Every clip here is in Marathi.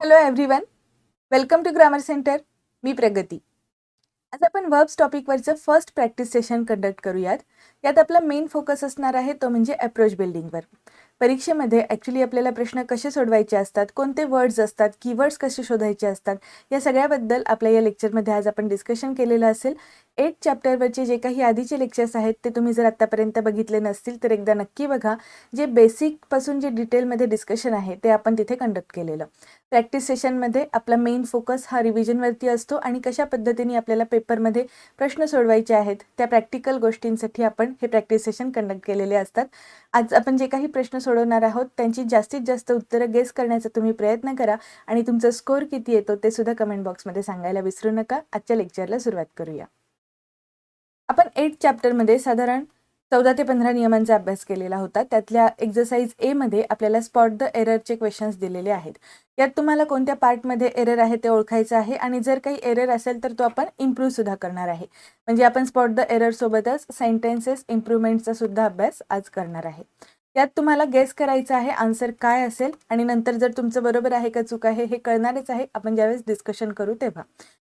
Hello everyone welcome to grammar centre मी प्रगती. आज आपण वर्ब्स टॉपिकवरचं फर्स्ट प्रॅक्टिस सेशन कंडक्ट करूयात. यात आपला मेन फोकस असणार आहे तो म्हणजे अप्रोच बिल्डिंगवर परीक्षेमध्ये ॲक्च्युली आपल्याला प्रश्न कसे सोडवायचे असतात कोणते वर्ड्स असतात कीवर्ड्स कसे शोधायचे असतात या सगळ्याबद्दल आपल्या या लेक्चरमध्ये आज आपण डिस्कशन केलेलं असेल. एट चॅप्टरवरचे जे काही आधीचे लेक्चर्स आहेत ते तुम्ही जर आत्तापर्यंत बघितले नसतील तर एकदा नक्की बघा. जे बेसिकपासून जे डिटेलमध्ये डिस्कशन आहे ते आपण तिथे कंडक्ट केलेलं. प्रॅक्टिस सेशनमध्ये आपला मेन फोकस हा रिव्हिजनवरती असतो आणि कशा पद्धतीने आपल्याला पेपरमध्ये प्रश्न सोडवायचे आहेत त्या प्रॅक्टिकल गोष्टींसाठी आपण हे प्रॅक्टिस सेशन कंडक्ट केलेले असतात. आज आपण जे काही प्रश्न सोडवणार आहोत त्यांची जास्तीत जास्त उत्तरं गेस करण्याचा तुम्ही प्रयत्न करा आणि तुमचा स्कोर किती येतो ते सुद्धा कमेंट बॉक्समध्ये सांगायला विसरू नका. आजच्या लेक्चरला सुरुवात करूया. आपण एट चॅप्टरमध्ये साधारण चौदा ते पंधरा नियमांचा अभ्यास केलेला होता. त्यातल्या एक्झरसाइज एमध्ये आपल्याला स्पॉट द एररचे क्वेश्चन्स दिलेले आहेत. यात तुम्हाला कोणत्या पार्टमध्ये एरर आहे ते ओळखायचं आहे आणि जर काही एरर असेल तर तो आपण इम्प्रूव्ह सुद्धा करणार आहे. म्हणजे आपण स्पॉट द एरर सोबतच सेंटेन्सेस इम्प्रूव्हमेंटचा सुद्धा अभ्यास आज करणार आहे. यात तुम्हाला गेस करायचं आहे आन्सर काय असेल आणि नंतर जर तुमचं बरोबर आहे का चूक आहे हे कळणारच आहे आपण ज्यावेळेस डिस्कशन करू तेव्हा.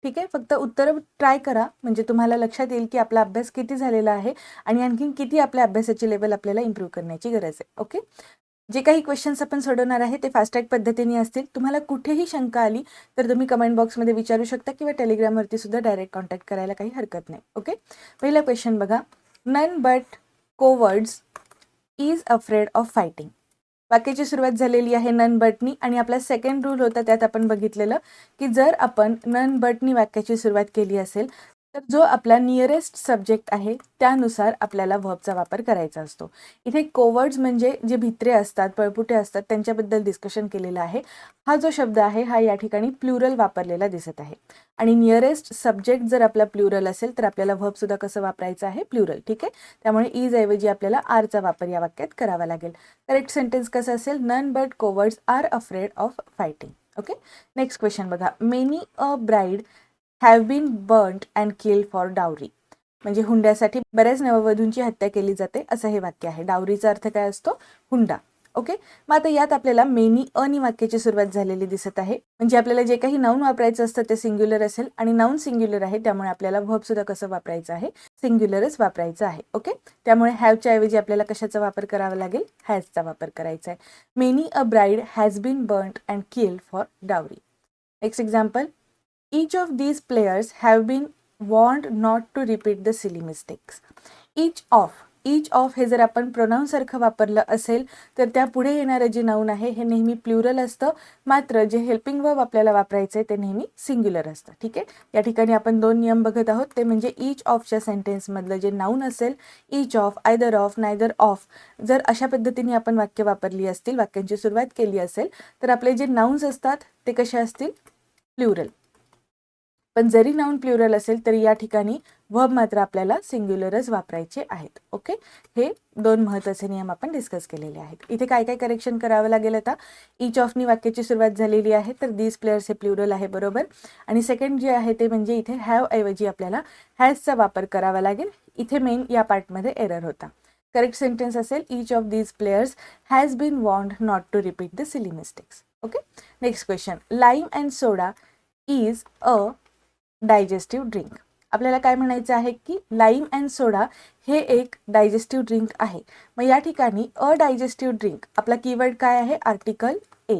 ठीक आहे? फक्त उत्तरं ट्राय करा. म्हणजे तुम्हाला लक्षात येईल की आपला अभ्यास किती झालेला आहे आणि आणखीन किती आपल्या अभ्यासाची लेवल आपल्याला इम्प्रूव्ह करण्याची गरज आहे. ओके जे काही क्वेश्चन्स आपण सोडवणार आहे ते फास्ट पद्धतीने असतील. तुम्हाला कुठेही शंका आली तर तुम्ही कमेंट बॉक्समध्ये विचारू शकता किंवा टेलिग्रामवरती सुद्धा डायरेक्ट कॉन्टॅक्ट करायला काही हरकत नाही. ओके पहिला क्वेश्चन बघा. None but cowards is afraid of fighting वाक्याची सुरुवात झालेली आहे नन बटनी आणि आपला सेकंड रूल होता त्यात आपण बघितलेलं की जर आपण नन बटनी वाक्याची सुरुवात केली असेल तर जो आपला नियरेस्ट सब्जेक्ट आहे त्यानुसार आपल्याला व्हबचा वापर करायचा असतो. इथे कोवर्ड्स म्हणजे जे भित्रे असतात पळपुटे असतात त्यांच्याबद्दल डिस्कशन केलेलं आहे. हा जो शब्द आहे हा या ठिकाणी प्लुरल वापरलेला दिसत आहे. आणि नियरेस्ट सब्जेक्ट जर आपला प्लुरल असेल तर आपल्याला व्हबसुद्धा कसं वापरायचं आहे? प्लुरल ठीक आहे? त्यामुळे इज ऐवजी आपल्याला आरचा वापर या वाक्यात करावा लागेल. करेक्ट सेंटेन्स कसं असेल? None but cowards are afraid of fighting okay next question बघा. Many a bride have been burnt and kill for dowry म्हणजे हुंड्यासाठी बऱ्याच नववधूंची हत्या केली जाते असं हे वाक्य आहे. डावरीचा अर्थ काय असतो? हुंडा. ओके मग आता यात आपल्याला मेनी अनी वाक्याची सुरुवात झालेली दिसत आहे. म्हणजे आपल्याला जे काही नाऊन वापरायचं असतं ते सिंग्युलर असेल आणि नाऊन सिंग्युलर आहे त्यामुळे आपल्याला व्हर्ब सुद्धा कसं वापरायचं आहे? सिंग्युलरच वापरायचं आहे. ओके त्यामुळे हॅवच्या ऐवजी आपल्याला कशाचा वापर करावा लागेल? हॅजचा वापर करायचा आहे. Many a bride has been burnt and kill for dowry next example each of these players have been warned not to repeat the silly mistakes. Each of each of हे जर आपण प्रोनाऊनसारखं वापरलं असेल तर त्या पुढे येणारं जे नाऊन आहे हे नेहमी प्लुरल असतं. मात्र जे हेल्पिंग वर्ब आपल्याला वापरायचं आहे ते नेहमी सिंग्युलर असतं. ठीक आहे? या ठिकाणी आपण दोन नियम बघत आहोत. ते म्हणजे इच ऑफच्या सेंटेन्समधलं जे नाऊन असेल each of either of neither of जर अशा पद्धतीने आपण वाक्य वापरली असतील वाक्यांची सुरुवात केली असेल तर आपले जे नाऊन्स असतात ते कसे असतील? प्लुरल पण जरी नाऊन प्लुरल असेल तरी या ठिकाणी व्हब मात्र आपल्याला सिंग्युलरच वापरायचे आहेत. ओके हे दोन महत्त्वाचे नियम आपण डिस्कस केलेले आहेत. इथे काय काय करेक्शन करावं लागेल आता? इच ऑफनी वाक्याची सुरुवात झालेली आहे तर दीज प्लेयर्स हे प्लुरल आहे बरोबर? आणि सेकंड जे आहे ते म्हणजे इथे हॅव ऐवजी आपल्याला हॅजचा वापर करावा लागेल. इथे मेन या पार्टमध्ये एरर होता. करेक्ट सेंटेन्स असेल each of these players has been warned not to repeat the silly mistakes okay next question lime and soda is a digestive drink. आपल्याला काय म्हणायचं आहे की लाईम अँड सोडा हे एक डायजेस्टिव्ह ड्रिंक आहे. मग या ठिकाणी अ डायजेस्टिव्ह ड्रिंक आपला कीवर्ड काय आहे? Article A.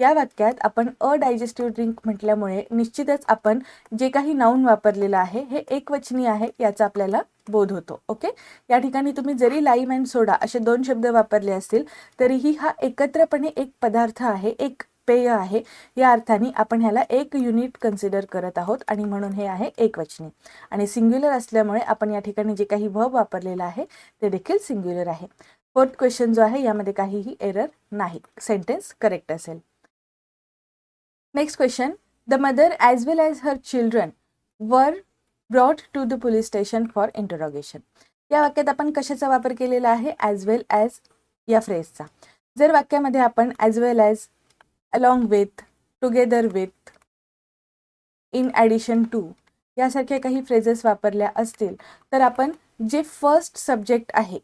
या वाक्यात आपण अ डायजेस्टिव्ह ड्रिंक म्हटल्यामुळे निश्चितच आपण जे काही नाऊन वापरलेलं आहे हे एकवचनी आहे याचा आपल्याला बोध होतो ओके? या ठिकाणी तुम्ही जरी लाईम अँड सोडा असे दोन शब्द वापरले असतील तरीही हा एकत्रपणे एक पदार्थ आहे एक पेय आहे. या अर्थाने आपण ह्याला एक युनिट कन्सिडर करत आहोत आणि म्हणून हे आहे एकवचनी. आणि सिंग्युलर असल्यामुळे आपण या ठिकाणी जे काही व वापरलेलं आहे ते देखील सिंग्युलर आहे. फोर्थ क्वेश्चन जो आहे यामध्ये काहीही एरर नाही. सेंटेन्स करेक्ट असेल. Next question the mother as well as her children were brought to the police station for interrogation या वाक्यात आपण कशाचा वापर केलेला आहे? ॲज वेल ॲज या फ्रेजचा जर वाक्यामध्ये आपण as well as along with together with in addition to यासारख्या काही फ्रेजेस वापरल्या असतील तर आपण जे फर्स्ट सब्जेक्ट आहे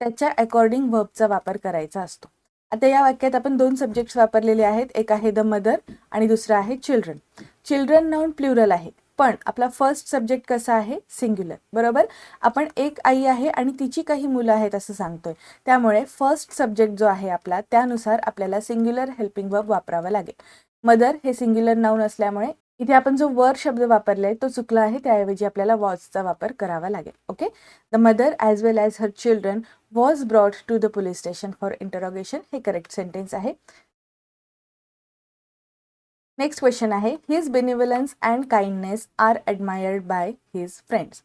त्याच्या अकॉर्डिंग व्हबचा वापर करायचा असतो. आता या वाक्यात आपण दोन सब्जेक्ट्स वापरलेले आहेत एक आहे द मदर आणि दुसरं आहे चिल्ड्रन चिल्ड्रन नाऊन प्लुरल आहे. पण आपला फर्स्ट सब्जेक्ट कसा आहे? सिंग्युलर बरोबर? आपण एक आई आहे आणि तिची काही मुलं आहेत असं सांगतोय. त्यामुळे फर्स्ट सब्जेक्ट जो आहे आपला त्यानुसार आपल्याला सिंग्युलर हेल्पिंग वर्ब वापरावा लागेल. मदर हे सिंग्युलर नाऊन असल्यामुळे इथे आपण जो वर शब्द वापरलाय तो चुकला आहे. त्याऐवजी आपल्याला वॉजचा वापर करावा लागेल. Okay the mother as well as her children was brought to the police station for interrogation हे करेक्ट सेंटेन्स आहे. नेक्स्ट क्वेश्चन आहे his benevolence and kindness are admired by his friends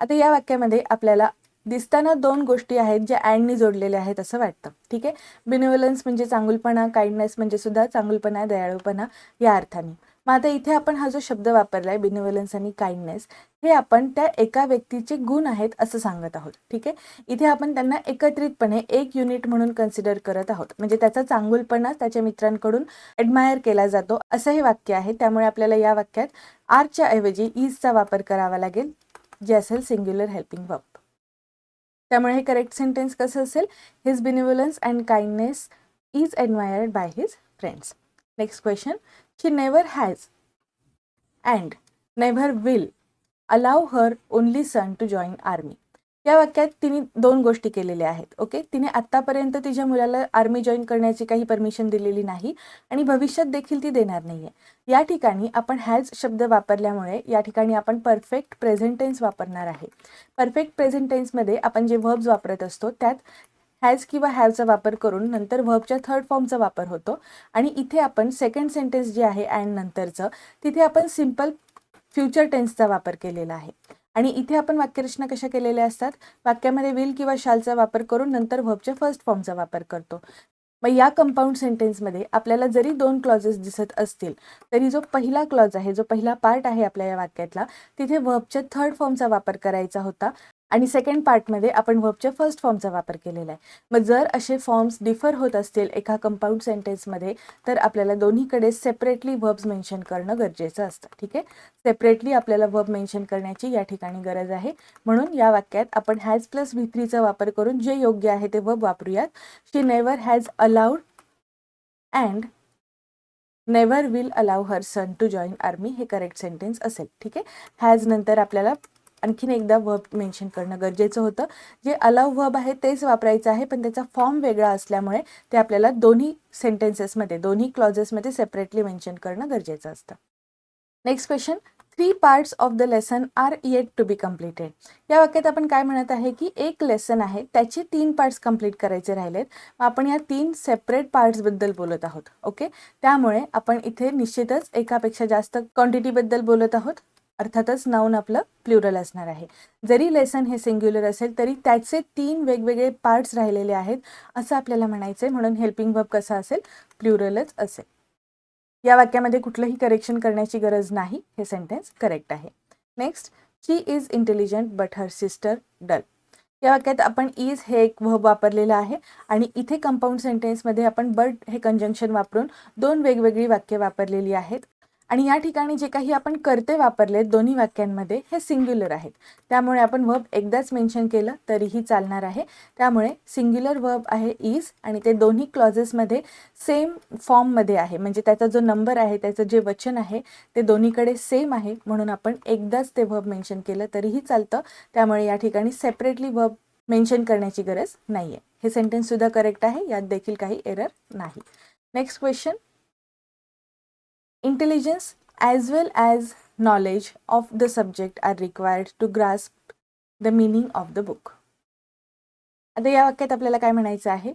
आता या वाक्यामध्ये आपल्याला दिसताना दोन गोष्टी आहेत ज्या अँडनी जोडलेल्या आहेत असं वाटतं. ठीक आहे? बिनिव्हलन्स म्हणजे चांगुलपणा काइंडनेस म्हणजे सुद्धा चांगुलपणा दयाळूपणा या अर्थाने. मग आता इथे आपण हा जो शब्द वापरलाय बिनिव्हलन्स आणि काइंडनेस हे आपण त्या एका व्यक्तीचे गुण आहेत असं सांगत आहोत. ठीक आहे? इथे आपण त्यांना एकत्रितपणे एक युनिट म्हणून कन्सिडर करत आहोत. म्हणजे त्याचा चांगुलपणा त्याच्या मित्रांकडून ॲडमायर केला जातो असं हे वाक्य आहे. त्यामुळे आपल्याला या वाक्यात आरच्या ऐवजी इजचा वापर करावा लागेल जे असेल सिंग्युलर हेल्पिंग वर्ब त्यामुळे हे करेक्ट सेंटेन्स कसं असेल? His benevolence and kindness is admired by his friends next question she never has and never will allow her only son to join army या वाक्यात तिने दोन गोष्टी केलेल्या आहेत ओके तिने आत्तापर्यंत तिच्या मुलाला आर्मी जॉईन करण्याची काही परमिशन दिलेली नाही आणि भविष्यात देखील ती देणार नाही आहे या ठिकाणी आपण हॅज शब्द वापरल्यामुळे या ठिकाणी आपण परफेक्ट प्रेझेंटेन्स वापरणार आहे. परफेक्ट प्रेझेंटेन्समध्ये आपण जे व्हर्ब्स वापरत असतो त्यात हॅज किंवा हॅवचा वापर करून नंतर व्हर्बच्या थर्ड फॉर्मचा वापर होतो. आणि इथे आपण सेकंड सेंटेन्स जे आहे अँड नंतरचं तिथे आपण सिंपल फ्युचर टेन्सचा वापर केलेला आहे. आणि इथे आपण वाक्यरचना कशा केलेल्या असतात? वाक्यामध्ये विल किंवा शालचा वापर करून नंतर व्हर्बच्या फर्स्ट फॉर्मचा वापर करतो. मग या कंपाऊंड सेंटेन्समध्ये आपल्याला जरी दोन क्लॉजेस दिसत असतील तरी जो पहिला क्लॉज आहे जो पहिला पार्ट आहे आपल्या या वाक्यातला तिथे व्हर्बच्या थर्ड फॉर्मचा वापर करायचा होता. आणि सेकंड पार्टमध्ये आपण व्हर्बच्या फर्स्ट फॉर्मचा वापर केलेला आहे. मग जर असे फॉर्म्स डिफर होत असतील एका कंपाऊंड सेंटेन्समध्ये तर आपल्याला दोन्हीकडे सेपरेटली व्हर्ब्स मेन्शन करणं गरजेचं असतं. ठीक आहे? सेपरेटली आपल्याला व्हर्ब मेन्शन करण्याची या ठिकाणी गरज आहे. म्हणून या वाक्यात आपण हॅज प्लस व्ही वापर करून जे योग्य आहे ते वर्ब वापरूयात. She never has allowed and never will allow her son to join army हे करेक्ट सेंटेन्स असेल. ठीक आहे? हॅज नंतर आपल्याला आणखीन एकदा वर्ब मेन्शन करणं गरजेचं होतं. जे अलाव वर्ब आहे तेच वापरायचं आहे पण त्याचा फॉर्म वेगळा असल्यामुळे ते आपल्याला दोन्ही सेंटेन्सेसमध्ये दोन्ही क्लॉजेसमध्ये सेपरेटली मेन्शन करणं गरजेचं असतं. Next question three parts of the lesson are yet to be completed या वाक्यात आपण काय म्हणत आहे की एक लेसन आहे त्याचे तीन पार्ट्स कंप्लीट करायचे राहिलेत. आपण या तीन सेपरेट पार्ट्सबद्दल बोलत आहोत ओके त्यामुळे आपण इथे निश्चितच एकापेक्षा जास्त क्वांटिटीबद्दल बोलत आहोत. अर्थातच नाऊन आपलं प्लुरल असणार आहे. जरी लेसन हे सिंग्युलर असेल तरी त्याचे तीन वेगवेगळे पार्ट्स राहिलेले आहेत असं आपल्याला म्हणायचं आहे म्हणून हेल्पिंग वर्ब कसा असेल? प्लुरलच असेल. या वाक्यामध्ये कुठलंही करेक्शन करण्याची गरज नाही. हे सेंटेन्स करेक्ट आहे. Next she is intelligent but her sister dull या वाक्यात आपण इज हे एक वर्ब वापरलेलं आहे आणि इथे कंपाऊंड सेंटेन्समध्ये आपण बट हे कंजंक्शन वापरून दोन वेगवेगळी वाक्य वापरलेली आहेत. आणि या ठिकाणी जे काही आपण करते वापरले दोन्ही वाक्यांमध्ये हे सिंग्युलर आहेत. त्यामुळे आपण वर्ब एकदाच मेन्शन केलं तरीही चालणार आहे. त्यामुळे सिंग्युलर वर्ब आहे इज आणि ते दोन्ही क्लॉजेसमध्ये सेम फॉर्ममध्ये आहे. म्हणजे त्याचा जो नंबर आहे त्याचं जे वचन आहे ते दोन्हीकडे सेम आहे. म्हणून आपण एकदाच ते वर्ब मेन्शन केलं तरीही चालतं. त्यामुळे या ठिकाणी सेपरेटली वर्ब मेन्शन करण्याची गरज नाही आहे हे सेंटेन्ससुद्धा करेक्ट आहे. यात देखील काही एरर नाही. Next question Intelligence as well as knowledge of the subject are required to grasp the meaning of the book. आता या वाक्यात आपल्याला काय म्हणायचं आहे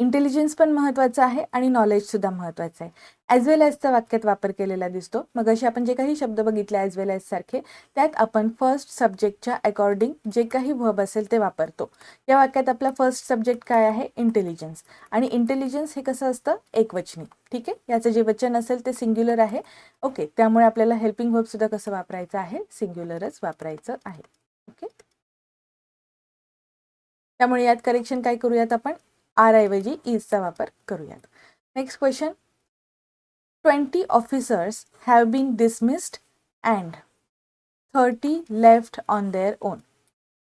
इंटेलिजन्स पण महत्त्वाचं आहे आणि नॉलेजसुद्धा महत्त्वाचं आहे. ॲज वेल ॲजचा वाक्यात वापर केलेला दिसतो. मग असे आपण जे काही शब्द बघितले ॲज वेल ॲजसारखे त्यात आपण फर्स्ट सब्जेक्टच्या अकॉर्डिंग जे काही वर्ब असेल ते वापरतो. या वाक्यात आपला फर्स्ट सब्जेक्ट काय आहे? इंटेलिजन्स आणि इंटेलिजन्स हे कसं असतं? एकवचनी. ठीक आहे? याचं जे वचन असेल ते सिंग्युलर आहे. ओके त्यामुळे आपल्याला हेल्पिंग वर्बसुद्धा कसं वापरायचं आहे? सिंग्युलरच वापरायचं आहे. ओके त्यामुळे यात करेक्शन काय करूयात आपण? आर ऐवजी इजचा वापर करूयात. Next question twenty officers have been dismissed and thirty left on their own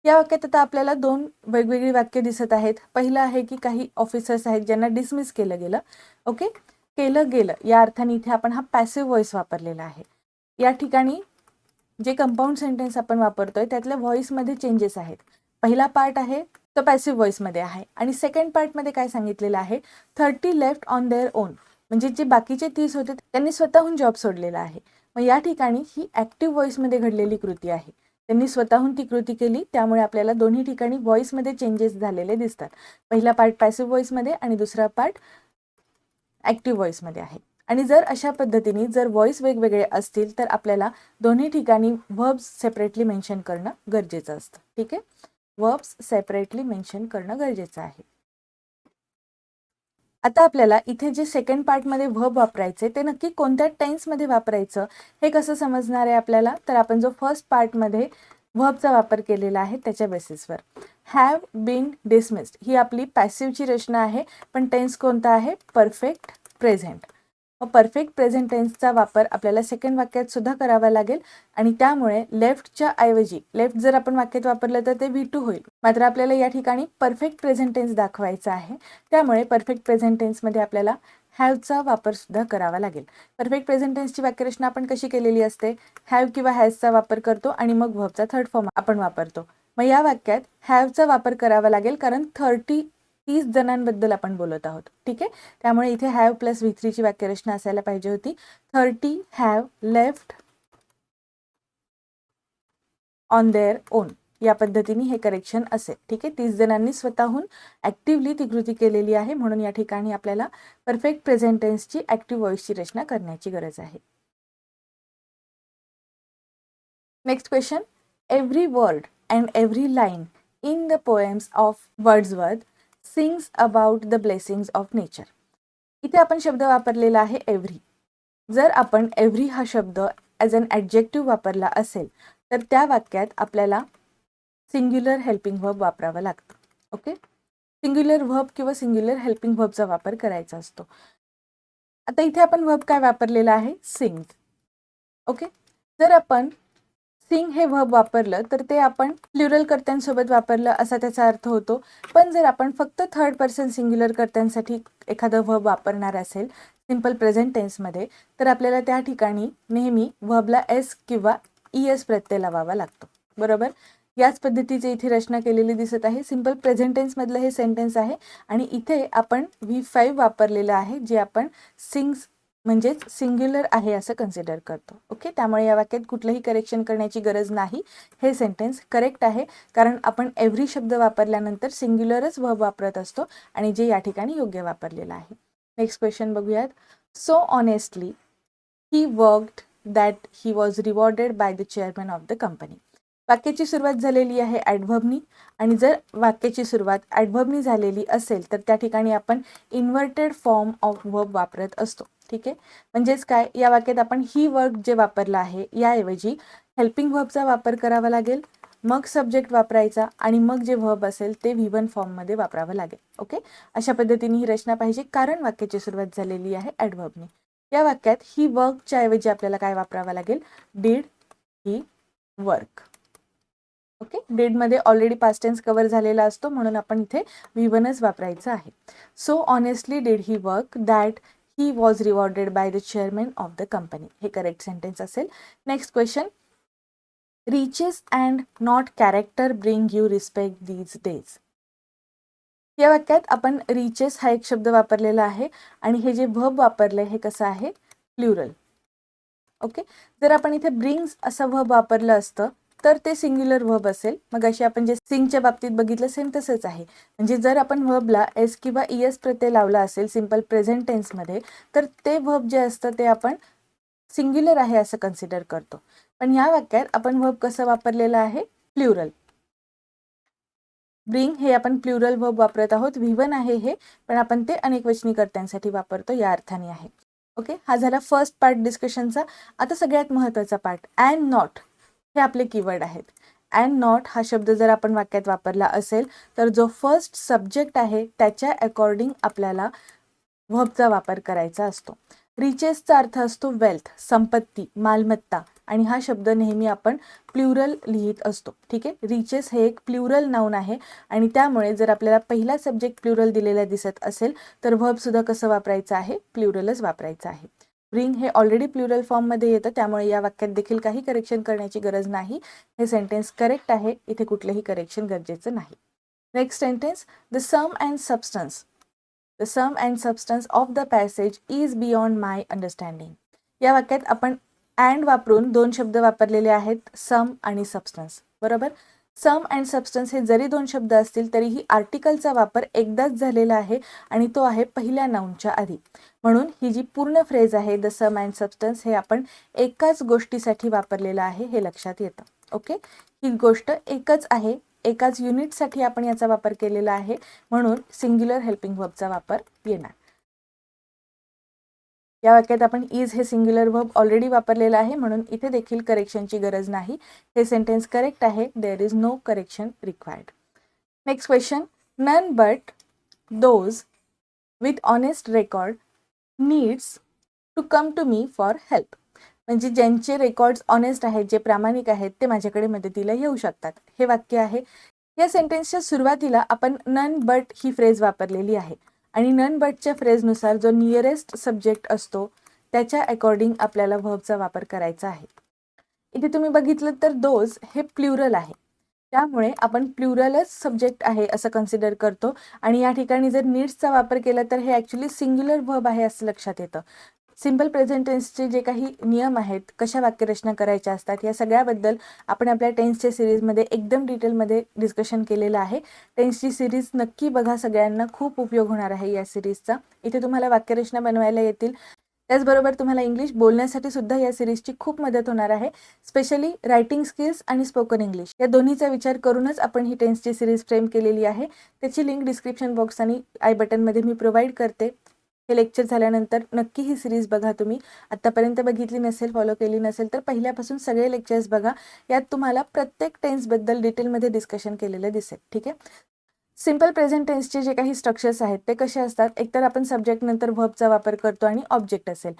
या वाक्यात आता आपल्याला दोन वेगवेगळी वाक्य दिसत आहेत. पहिलं आहे की काही ऑफिसर्स आहेत ज्यांना डिसमिस केलं गेलं. ओके केलं गेलं. या अर्थाने इथे आपण हा पॅसिव्ह व्हॉइस वापरलेला आहे. या ठिकाणी जे कंपाऊंड सेंटेन्स आपण वापरतोय त्यातल्या व्हॉइसमध्ये चेंजेस आहेत. पहिला पार्ट आहे तो पॅसिव्ह व्हॉइसमध्ये आहे. आणि सेकंड पार्टमध्ये काय सांगितलेलं आहे? Thirty left on their own म्हणजे जे बाकीचे तीस होते त्यांनी स्वतःहून जॉब सोडलेला आहे. मग या ठिकाणी ही ॲक्टिव्ह व्हॉइसमध्ये घडलेली कृती आहे. त्यांनी स्वतःहून ती कृती केली त्यामुळे आपल्याला दोन्ही ठिकाणी व्हॉइसमध्ये चेंजेस झालेले दिसतात. पहिला पार्ट पॅसिव्ह व्हॉइसमध्ये आणि दुसरा पार्ट ॲक्टिव्ह व्हॉइसमध्ये आहे. आणि जर अशा पद्धतीने जर व्हॉइस वेगवेगळे असतील तर आपल्याला दोन्ही ठिकाणी व्हर्ब्स सेपरेटली मेन्शन करणं गरजेचं असतं. ठीक आहे? वर्ब्स सेपरेटली मेन्शन करणं गरजेचं आहे. आता आपल्याला इथे जे सेकंड पार्टमध्ये व्हब वापरायचे ते नक्की कोणत्या टेन्समध्ये वापरायचं हे कसं समजणार आहे आपल्याला? तर आपण जो फर्स्ट पार्टमध्ये व्हबचा वापर केलेला आहे त्याच्या बेसिसवर हॅव बीन डिसमिस्ड ही आपली पॅसिव्हची रचना आहे पण टेन्स कोणता आहे? परफेक्ट प्रेझेंट मग परफेक्ट प्रेझेंट टेन्सचा वापर आपल्याला सेकंड वाक्यात सुद्धा करावा लागेल. आणि त्यामुळे लेफ्टच्या ऐवजी लेफ्ट जर आपण वाक्यात वापरलं तर ते व्ही टू होईल. मात्र आपल्याला या ठिकाणी परफेक्ट प्रेझेंट टेन्स दाखवायचा आहे. त्यामुळे परफेक्ट प्रेझेंट टेन्समध्ये आपल्याला हॅवचा वापर सुद्धा करावा लागेल. परफेक्ट प्रेझेंट टेन्सची वाक्यरचना आपण कशी केलेली असते? हॅव किंवा हॅजचा वापर करतो आणि मग व्हबचा थर्ड फॉर्म आपण वापरतो. मग या वाक्यात हॅवचा वापर करावा लागेल कारण थर्टी तीस जणांबद्दल आपण बोलत आहोत. ठीक आहे? त्यामुळे इथे हॅव प्लस व्ही थ्रीची वाक्यरचना असायला पाहिजे होती. Thirty have left on their own या पद्धतीने हे करेक्शन असेल. ठीक आहे? तीस जणांनी स्वतःहून ॲक्टिव्हली ती कृती केलेली आहे. म्हणून या ठिकाणी आपल्याला परफेक्ट प्रेझेंटेन्सची ॲक्टिव्ह व्हॉइसची रचना करण्याची गरज आहे. Next question every word and every line in the poems of Wordsworth sings about the blessings of nature इथे आपण शब्द वापरलेला आहे एव्हरी जर आपण एव्हरी हा शब्द ॲज अन ॲडजेक्टिव्ह वापरला असेल तर त्या वाक्यात आपल्याला सिंग्युलर हेल्पिंग व्हब वापरावं लागतं. ओके सिंग्युलर व्हब किंवा सिंग्युलर हेल्पिंग व्हबचा वापर करायचा असतो. आता इथे आपण व्हब काय वापरलेला आहे? सिंग ओके जर आपण सिंग हे व्हब वापरलं तर ते आपण प्लुरल कर्त्यांसोबत वापरलं असा त्याचा अर्थ होतो. पण जर आपण फक्त थर्ड पर्सन सिंग्युलर कर्त्यांसाठी एखादं व्हब वापरणार असेल सिंपल प्रेझेंट टेन्समध्ये तर आपल्याला त्या ठिकाणी नेहमी व्हबला एस किंवा ई एस प्रत्यय लावावा लागतो. बरोबर? याच पद्धतीचे इथे रचना केलेली दिसत आहे. सिंपल प्रेझेंट टेन्समधलं हे सेंटेन्स आहे. आणि इथे आपण व्ही फाईव्ह वापरलेलं आहे जे आपण सिंग्स म्हणजेच सिंग्युलर आहे असं कन्सिडर करतो. ओके त्यामुळे या वाक्यात कुठलंही करेक्शन करण्याची गरज नाही. हे सेंटेन्स करेक्ट आहे. कारण आपण एव्हरी शब्द वापरल्यानंतर सिंग्युलरच व वापरत असतो आणि जे या ठिकाणी योग्य वापरलेलं आहे. नेक्स्ट क्वेश्चन बघूयात. So honestly he worked that he was rewarded by the chairman of the company वाक्याची सुरुवात झालेली आहे ॲडव्हबनी आणि जर वाक्याची सुरुवात ॲडव्हबनी झालेली असेल तर त्या ठिकाणी आपण इन्व्हर्टेड फॉर्म ऑफ वर्ब वापरत असतो. ठीक आहे? म्हणजेच काय? या वाक्यात आपण ही वर्क जे वापरलं आहे याऐवजी हेल्पिंग व्हबचा वापर करावा लागेल मग सब्जेक्ट वापरायचा आणि मग जे व्हब असेल ते व्ही वन फॉर्ममध्ये वापरावं लागेल. ओके अशा पद्धतीने ही रचना पाहिजे. कारण वाक्याची सुरुवात झालेली आहे ॲडव्हबनी या वाक्यात ही वर्कच्या ऐवजी आपल्याला काय वापरावं लागेल? डीड ही वर्क ओके डेडमध्ये ऑलरेडी पास्ट टेन्स कवर झालेला असतो म्हणून आपण इथे व्ही वनच वापरायचं आहे. So honestly did he work that he was rewarded by the chairman of the company हे करेक्ट सेंटेन्स असेल. Next question riches and not character bring you respect these days या वाक्यात आपण रिचेस हा एक शब्द वापरलेला आहे आणि हे जे व्हब वापरलं हे कसं आहे? प्ल्युरल ओके जर आपण इथे ब्रिंग्स असं व्हब वापरलं असतं तर ते सिंग्युलर वर्ब असेल. मग अशी आपण जे सिंगच्या बाबतीत बघितलं सेम तसंच आहे. म्हणजे जर आपण वर्बला एस किंवा ई एस प्रत्यय लावला असेल सिंपल प्रेझेंट टेन्समध्ये तर ते व्हर्ब जे असतं ते आपण सिंग्युलर आहे असं कन्सिडर करतो. पण या वाक्यात आपण वर्ब कसं वापरलेलं आहे? प्ल्युरल ब्रिंग हे आपण प्ल्युरल वर्ब वापरत आहोत. विवन आहे हे पण आपण ते अनेक वचनीकर्त्यांसाठी वापरतो. या अर्थाने आहे. ओके हा झाला फर्स्ट पार्ट डिस्कशनचा आता सगळ्यात महत्त्वाचा पार्ट अँड नॉट हे आपले कीवर्ड आहेत. अँड नॉट हा शब्द जर आपण वाक्यात वापरला असेल तर जो फर्स्ट सब्जेक्ट आहे त्याच्या अकॉर्डिंग आपल्याला व्हबचा वापर करायचा असतो. रिचेसचा अर्थ असतो वेल्थ संपत्ती मालमत्ता. आणि हा शब्द नेहमी आपण प्ल्युरल लिहित असतो. ठीक आहे? रिचेस हे एक प्ल्युरल नाऊन आहे. आणि त्यामुळे जर आपल्याला पहिला सब्जेक्ट प्ल्युरल दिलेला दिसत असेल तर व्हर्बसुद्धा कसं वापरायचं आहे? प्ल्युरलच वापरायचं आहे. ब्रिंग हे ऑलरेडी प्ल्युरल फॉर्ममध्ये येतं त्यामुळे या वाक्यात देखील काही करेक्शन करण्याची गरज नाही. हे सेंटेन्स करेक्ट आहे इथे कुठलंही करेक्शन गरजेचं नाही. Next sentence the sum and substance the sum and substance of the passage is beyond my understanding या वाक्यात आपण अँड वापरून दोन शब्द वापरलेले आहेत सम आणि सबस्टन्स बरोबर? सम अँड सबस्टन्स हे जरी दोन शब्द असतील तरीही आर्टिकलचा वापर एकदाच झालेला आहे आणि तो आहे पहिल्या नाऊनच्या आधी. म्हणून ही जी पूर्ण फ्रेज आहे द सम अँड सबस्टन्स हे आपण एकाच गोष्टीसाठी वापरलेलं आहे हे लक्षात येतं. ओके? ही गोष्ट एकच आहे एकाच युनिटसाठी आपण याचा वापर केलेला आहे म्हणून सिंग्युलर हेल्पिंग वर्बचा वापर येणार. या वाक्यात आपण इज हे सिंग्युलर वर्ब ऑलरेडी वापरलेलं आहे म्हणून इथे देखील करेक्शनची गरज नाही. हे सेंटेन्स करेक्ट आहे. There is no correction required next question none but those with honest record needs to come to me for help म्हणजे ज्यांचे रेकॉर्ड्स ऑनेस्ट आहेत जे प्रामाणिक आहेत ते माझ्याकडे मदतीला येऊ शकतात. हे वाक्य आहे. या सेंटेन्सच्या सुरुवातीला आपण नन बट ही फ्रेज वापरलेली आहे. आणि नन बटच्या फ्रेजनुसार जो नियरेस्ट सब्जेक्ट असतो त्याच्या अकॉर्डिंग आपल्याला व्हर्बचा वापर करायचा आहे. इथे तुम्ही बघितलं तर दोज हे प्ल्युरल आहे. त्यामुळे आपण प्ल्युरलच सब्जेक्ट आहे असं कन्सिडर करतो. आणि या ठिकाणी जर नीड्सचा वापर केला तर हे ॲक्च्युली सिंग्युलर व्हर्ब आहे असं लक्षात येतं. सिंपल प्रेझेंट टेन्सचे जे काही नियम आहेत कशा वाक्यरचना करायच्या असतात या सगळ्याबद्दल आपण आपल्या टेन्सच्या सिरीजमध्ये एकदम डिटेलमध्ये डिस्कशन केलेलं आहे. टेन्सची सिरीज नक्की बघा सगळ्यांना खूप उपयोग होणार आहे या सिरीजचा. इथे तुम्हाला वाक्यरचना बनवायला येतील. त्याचबरोबर तुम्हाला इंग्लिश बोलण्यासाठी सुद्धा या सिरीजची खूप मदत होणार आहे. स्पेशली रायटिंग स्किल्स आणि स्पोकन इंग्लिश या दोन्हीचा विचार करूनच आपण ही टेन्सची सिरीज फ्रेम केलेली आहे. त्याची लिंक डिस्क्रिप्शन बॉक्स आणि आय बटनमध्ये मी प्रोव्हाइड करते. हे लेक्चर झाल्यानंतर नक्की ही सिरीज बघा तुम्ही. आत्तापर्यंत बघितली नसेल फॉलो केली नसेल तर पहिल्यापासून सगळे लेक्चर्स बघा. यात तुम्हाला प्रत्येक टेन्सबद्दल डिटेलमध्ये डिस्कशन केलेलं दिसेल. ठीक आहे? सिंपल प्रेझेंट टेन्सचे जे काही स्ट्रक्चर्स आहेत ते कसे असतात? एकतर आपण सब्जेक्ट नंतर व्हबचा वापर करतो आणि ऑब्जेक्ट असेल.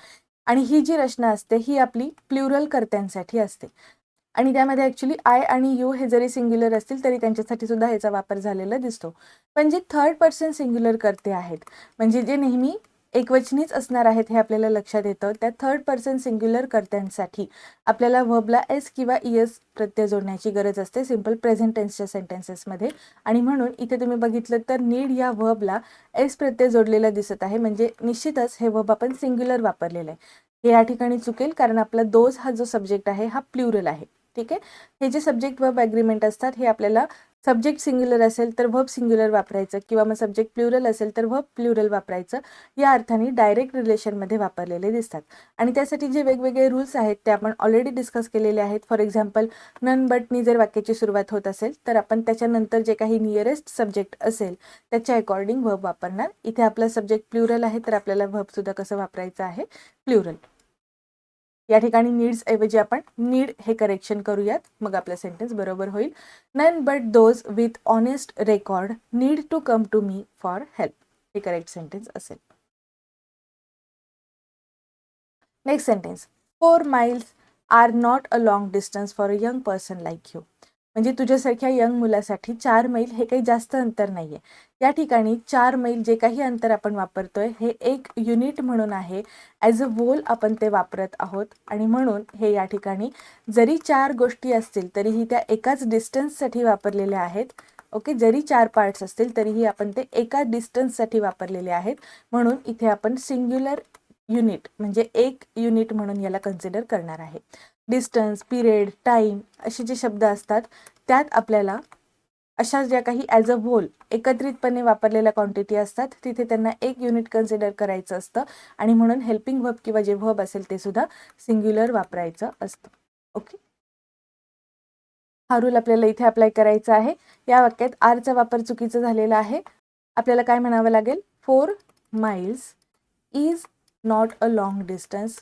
आणि ही जी रचना असते ही आपली प्ल्युरल कर्त्यांसाठी असते. आणि त्यामध्ये ॲक्च्युली आय आणि यू हे जरी सिंग्युलर असतील तरी त्यांच्यासाठी सुद्धा ह्याचा वापर झालेला दिसतो. पण जे थर्ड पर्सन सिंग्युलर करते आहेत म्हणजे जे नेहमी एकवचनीच असणार आहेत हे आपल्याला लक्षात येतं. त्या थर्ड पर्सन सिंग्युलर कर्त्यांसाठी आपल्याला व्हबला एस किंवा ई एस प्रत्यय जोडण्याची गरज असते. सिंपल प्रेझेंट टेन्सच्या सेंटेन्सेसमध्ये आणि म्हणून इथे तुम्ही बघितलं तर नीड या व्हबला एस प्रत्यय जोडलेला दिसत आहे. म्हणजे निश्चितच हे व्हब आपण सिंग्युलर वापरलेलं आहे. हे या ठिकाणी चुकेल कारण आपला दोज हा जो सब्जेक्ट आहे हा प्ल्युरल आहे. ठीक आहे? हे जे सब्जेक्ट वर्ब ॲग्रीमेंट असतात हे आपल्याला सब्जेक्ट सिंग्युलर असेल तर व्हब सिंग्युलर वापरायचं किंवा मग सब्जेक्ट प्ल्युरल असेल तर व्हब प्ल्युरल वापरायचं. या अर्थाने डायरेक्ट रिलेशनमध्ये वापरलेले दिसतात. आणि त्यासाठी जे वेगवेगळे रूल्स आहेत ते आपण ऑलरेडी डिस्कस केलेले आहेत. फॉर एक्झाम्पल नन बटनी जर वाक्याची सुरुवात होत असेल तर आपण त्याच्यानंतर जे काही नियरेस्ट सब्जेक्ट असेल त्याच्या अकॉर्डिंग व्हब वापरणार. इथे आपलं सब्जेक्ट प्ल्युरल आहे तर आपल्याला व्हबसुद्धा कसं वापरायचं आहे? प्ल्युरल या ठिकाणी नीड्स ऐवजी आपण नीड हे करेक्शन करूयात. मग आपला सेंटेन्स बरोबर होईल. None but those with honest record need to come to me for help हे करेक्ट सेंटेन्स असेल. Next sentence four miles are not a long distance for a young person like you म्हणजे तुझ्यासारख्या यंग मुलासाठी चार मैल हे काही जास्त अंतर नाही आहे या ठिकाणी चार मैल जे काही अंतर आपण वापरतोय हे एक युनिट म्हणून आहे. ॲज अ वोल आपण ते वापरत आहोत. आणि म्हणून हे या ठिकाणी जरी चार गोष्टी असतील तरीही त्या एकाच डिस्टन्ससाठी वापरलेल्या आहेत. ओके जरी चार पार्ट्स असतील तरीही आपण ते एका डिस्टन्ससाठी वापरलेले आहेत. म्हणून इथे आपण सिंग्युलर युनिट म्हणजे एक युनिट म्हणून याला कन्सिडर करणार आहे. डिस्टन्स पिरियड टाईम असे जे शब्द असतात त्यात आपल्याला अशा ज्या काही ॲज अ होल एकत्रितपणे वापरलेल्या क्वांटिटी असतात तिथे त्यांना एक युनिट कन्सिडर करायचं असतं आणि म्हणून हेल्पिंग व्हब किंवा जे व्हब असेल ते सुद्धा सिंग्युलर वापरायचं असतं. ओके हा रूल आपल्याला इथे अप्लाय करायचा आहे. या वाक्यात आरचा वापर चुकीचा झालेला आहे. आपल्याला काय म्हणावं लागेल? Four miles is not a long distance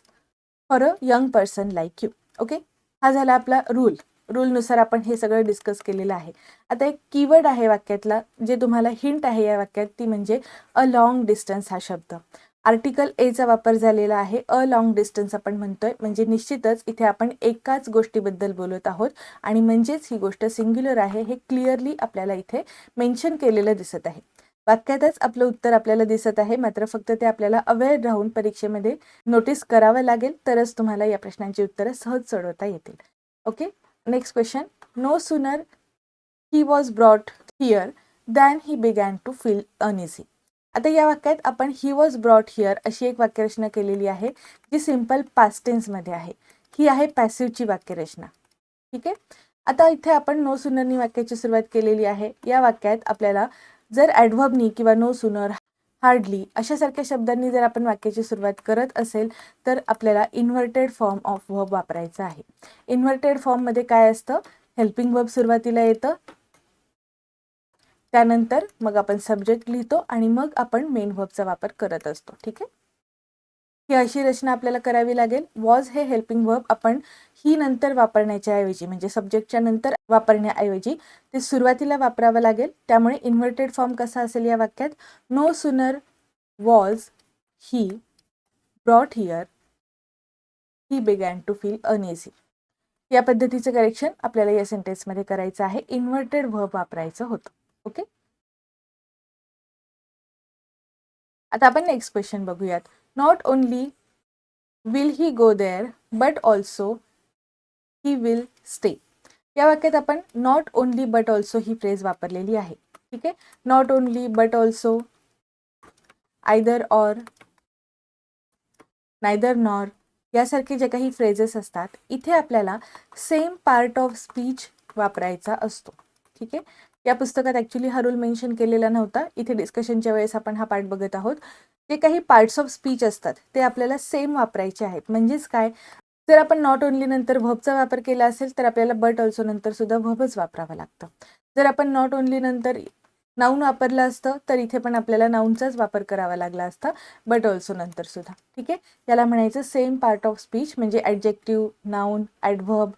for a young person like you okay? हा झाला आपला रूल रूलनुसार आपण हे सगळं डिस्कस केलेलं आहे. आता एक कीवर्ड आहे वाक्यातला जे तुम्हाला हिंट आहे या वाक्यात ती म्हणजे अ लाँग डिस्टन्स हा शब्द. आर्टिकल एचा वापर झालेला आहे. अ लॉंग डिस्टन्स आपण म्हणतोय. म्हणजे निश्चितच इथे आपण एकाच गोष्टीबद्दल बोलत आहोत. आणि म्हणजेच ही गोष्ट सिंग्युलर आहे. हे क्लिअरली आपल्याला इथे मेन्शन केलेलं दिसत आहे. वाक्यातच आपलं उत्तर आपल्याला दिसत आहे. मात्र फक्त ते आपल्याला अवेअर राहून परीक्षेमध्ये नोटीस करावं लागेल तरच तुम्हाला या प्रश्नांची उत्तरं सहज सोडवता येतील. Okay next question no sooner he was brought here than he began to feel uneasy आता या वाक्यात आपण ही वॉज ब्रॉट हिअर अशी एक वाक्यरचना केलेली आहे जी सिंपल पास्टेन्समध्ये आहे. ही आहे पॅसिवची वाक्यरचना. ठीक आहे? आता इथे आपण नो सुनरनी वाक्याची सुरुवात केलेली आहे. या वाक्यात आपल्याला जर ॲडव्हबनी किंवा नो सुनर हार्डली अशासारख्या शब्दांनी जर आपण वाक्याची सुरुवात करत असेल तर आपल्याला इन्व्हर्टेड फॉर्म ऑफ वर्ब वापरायचा आहे. इन्व्हर्टेड फॉर्ममध्ये काय असतं? हेल्पिंग वर्ब सुरुवातीला येतं. त्यानंतर मग आपण सब्जेक्ट लिहितो आणि मग आपण मेन वर्बचा वापर करत असतो. ठीक आहे? ही अशी रचना आपल्याला करावी लागेल. वॉज हे हेल्पिंग वर्ब आपण ही नंतर वापरण्याच्या ऐवजी म्हणजे सब्जेक्टच्या नंतर वापरण्याऐवजी ते सुरुवातीला वापरावं लागेल. त्यामुळे इन्व्हर्टेड फॉर्म कसा असेल या वाक्यात? No sooner was he brought here he began to feel uneasy या पद्धतीचं करेक्शन आपल्याला या सेंटेन्समध्ये करायचं आहे. इन्व्हर्टेड वर्ब वापरायचं होतं. ओके आता आपण नेक्स्ट क्वेश्चन बघूयात. Not only will he go there but also he will stay या वाक्यात आपण नॉट ओनली बट ऑल्सो ही फ्रेज वापरलेली आहे. ठीक आहे? Not only but also either or neither nor यासारखे जे काही फ्रेजेस असतात इथे आपल्याला सेम पार्ट ऑफ स्पीच वापरायचा असतो. ठीक आहे? या पुस्तकात ॲक्च्युली हा रूल मेन्शन केलेला नव्हता. इथे डिस्कशनच्या वेळेस आपण हा पार्ट बघत आहोत. जे काही पार्ट्स ऑफ स्पीच असतात ते आपल्याला सेम वापरायचे आहेत. म्हणजेच काय? जर आपण नॉट ओनली नंतर व्हबचा वापर केला असेल तर आपल्याला बट ऑल्सो नंतर सुद्धा व्हबच वापरावं लागतं. जर आपण नॉट ओनली नंतर नाऊन वापरलं असतं तर इथे पण आपल्याला नाऊनचाच वापर करावा लागला असता बट ऑल्सो नंतर सुद्धा. ठीक आहे? याला म्हणायचं सेम पार्ट ऑफ स्पीच म्हणजे adjective noun adverb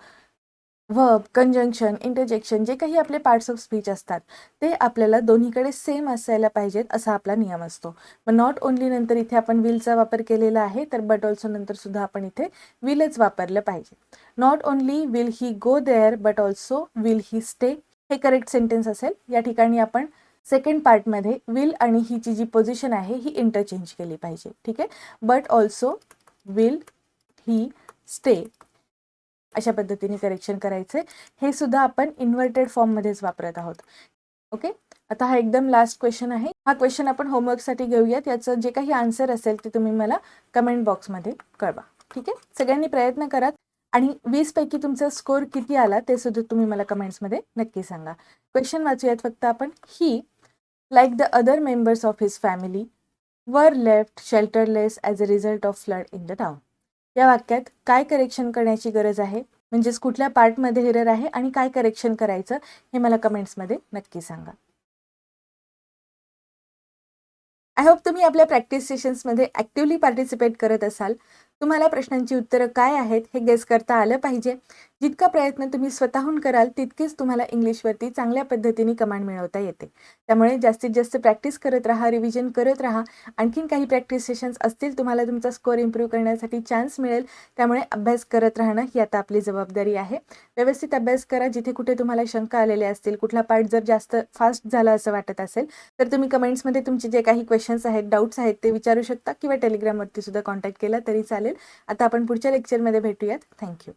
verb conjunction interjection जे काही आपले पार्ट्स ऑफ स्पीच असतात ते आपल्याला दोन्हीकडे सेम असायला पाहिजेत असा आपला नियम असतो. मग नॉट ओनली नंतर इथे आपण विलचा वापर केलेला आहे तर बट ऑल्सो नंतर सुद्धा आपण इथे विलच वापरलं पाहिजे. Not only will he go there but also will he stay हे करेक्ट सेंटेन्स असेल. या ठिकाणी आपण सेकंड पार्टमध्ये विल आणि हिची जी पोझिशन आहे ही इंटरचेंज केली पाहिजे. ठीक आहे? But also will he stay अशा पद्धतीने करेक्शन करायचे. हे सुद्धा आपण इन्व्हर्टेड फॉर्ममध्येच वापरत आहोत. ओके आता हा एकदम लास्ट क्वेश्चन आहे. हा क्वेश्चन आपण होमवर्कसाठी घेऊयात. याचं जे काही आन्सर असेल ते तुम्ही मला कमेंट बॉक्समध्ये कळवा. ठीक आहे? सगळ्यांनी प्रयत्न करा. आणि वीसपैकी तुमचा स्कोर किती आला ते सुद्धा तुम्ही मला कमेंट्समध्ये नक्की सांगा. क्वेश्चन वाचूयात फक्त आपण. He like the other members of his family were left shelterless as a result of flood in the town या वाक्यात काय करेक्शन करण्याची गरज आहे? म्हणजेच कुठल्या पार्टमध्ये एरर आहे आणि काय करेक्शन करायचं? हे मला कमेंट्समध्ये नक्की सांगा. आय होप तुम्ही आपल्या प्रॅक्टिस सेशन्समध्ये ॲक्टिव्हली पार्टिसिपेट करत असाल. तुम्हाला प्रश्नांची उत्तरं काय आहेत हे गेस करता आलं पाहिजे. जितका प्रयत्न तुम्ही स्वतःहून कराल तितकेच तुम्हाला इंग्लिशवरती चांगल्या पद्धतीने कमांड मिळवता येते. त्यामुळे जास्तीत जास्त प्रॅक्टिस करत राहा रिव्हिजन करत राहा. आणखीन काही प्रॅक्टिस सेशन्स असतील तुम्हाला तुमचा स्कोअर इम्प्रूव्ह करण्यासाठी चान्स मिळेल. त्यामुळे अभ्यास करत राहणं ही आता आपली जबाबदारी आहे. व्यवस्थित अभ्यास करा जिथे कुठे तुम्हाला शंका आलेल्या असतील कुठला पार्ट जर जास्त फास्ट झाला असं वाटत असेल तर तुम्ही कमेंट्समध्ये तुमचे जे काही क्वेश्चन्स आहेत डाऊट्स आहेत ते विचारू शकता किंवा टेलिग्रामवरती सुद्धा कॉन्टॅक्ट केला तरी चालेल. आता आपण पुढच्या लेक्चरमध्ये भेटूयात. थँक्यू